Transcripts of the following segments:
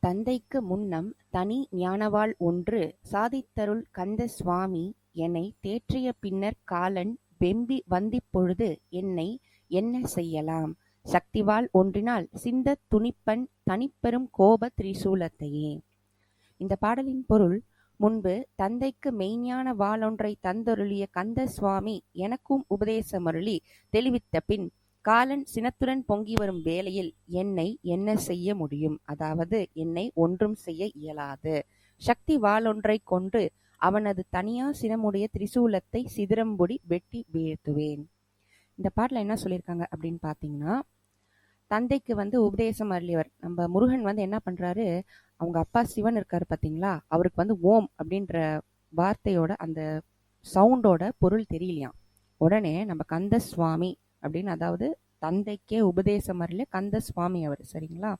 தந்தைக்கு முன்னம் தனி ஞானவாள் ஒன்று சாதித்தருள் கந்த சுவாமி எனைத் தேற்றிய பின்னர் காலன் வெம்பி வந்திப்பொழுது என்னை என்ன செய்யலாம் சக்திவாள் ஒன்றினால் சிந்தத் துணிப்பன் தனிப்பெரும் கோபத் திரிசூலத்தையே. இந்த பாடலின் பொருள் முன்பு தந்தைக்கு மெய்ஞான வாளொன்றைத் தந்தருளிய கந்த சுவாமி எனக்கும் உபதேசமருளி தெளிவித்த பின் காலன் சினத்துடன் பொங்கி வரும் வேளையில் என்னை என்ன செய்ய முடியும்? அதாவது என்னை ஒன்றும் செய்ய இயலாது. சக்தி வாளொன்றைக் கொண்டு அவனது தனியா சினமுடைய திரிசூலத்தை சிதிரம்பொடி வெட்டி வீழ்த்துவேன். இந்த பாட்டில் என்ன சொல்லியிருக்காங்க அப்படின்னு பார்த்தீங்கன்னா தந்தைக்கு வந்து உபதேசம் அருளியவர். நம்ம முருகன் வந்து என்ன பண்ணுறாரு அவங்க அப்பா சிவன் இருக்காரு பார்த்தீங்களா அவருக்கு வந்து ஓம் அப்படின்ற வார்த்தையோட அந்த சவுண்டோட பொருள் தெரியலையாம். உடனே நம்ம கந்த சுவாமி அப்படின்னு அதாவது தந்தைக்கே உபதேசம் வரல கந்த சுவாமி அவர் சரிங்களா?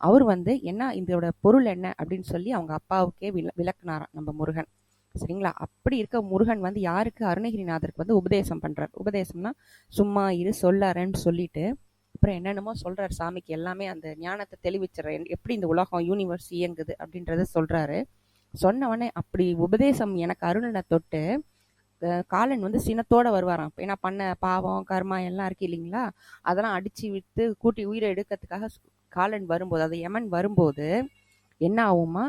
அவர் வந்து என்ன இதோட பொருள் என்ன அப்படின்னு சொல்லி அவங்க அப்பாவுக்கே விள விளக்குனாராம் நம்ம முருகன். சரிங்களா? அப்படி இருக்க முருகன் வந்து யாருக்கு? அருணகிரிநாதருக்கு வந்து உபதேசம் பண்ணுறார் உபதேசம்னா சும்மா இரு சொல்லாரன்னு சொல்லிட்டு அப்புறம் என்னென்னமோ சொல்கிறார் சாமிக்கு. எல்லாமே அந்த ஞானத்தை தெளிவிச்சுறேன் எப்படி இந்த உலகம் யூனிவர்ஸ் இயங்குது அப்படின்றத சொல்கிறாரு சொன்னவொடனே அப்படி உபதேசம் எனக்கு அருணனை தொட்டு காலன் வந்து சினத்தோட வருவாராம். ஏன்னா பண்ண பாவம் கர்மா எல்லாம் இருக்கு இல்லைங்களா? அதெல்லாம் அடிச்சு விட்டு கூட்டி உயிரை எடுக்கிறதுக்காக காலன் வரும்போது அது யமன் வரும்போது என்ன ஆகுமா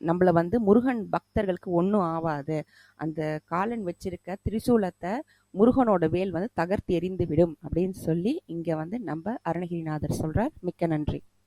நம்மள வந்து முருகன் பக்தர்களுக்கு ஒன்றும் ஆகாது அந்த காலன் வச்சிருக்க திரிசூலத்தை முருகனோட வேல் வந்து தகர்த்து எறிந்து விடும் அப்படின்னு சொல்லி இங்கே வந்து நம்ம அருணகிரிநாதர் சொல்கிறார் மிக்க நன்றி.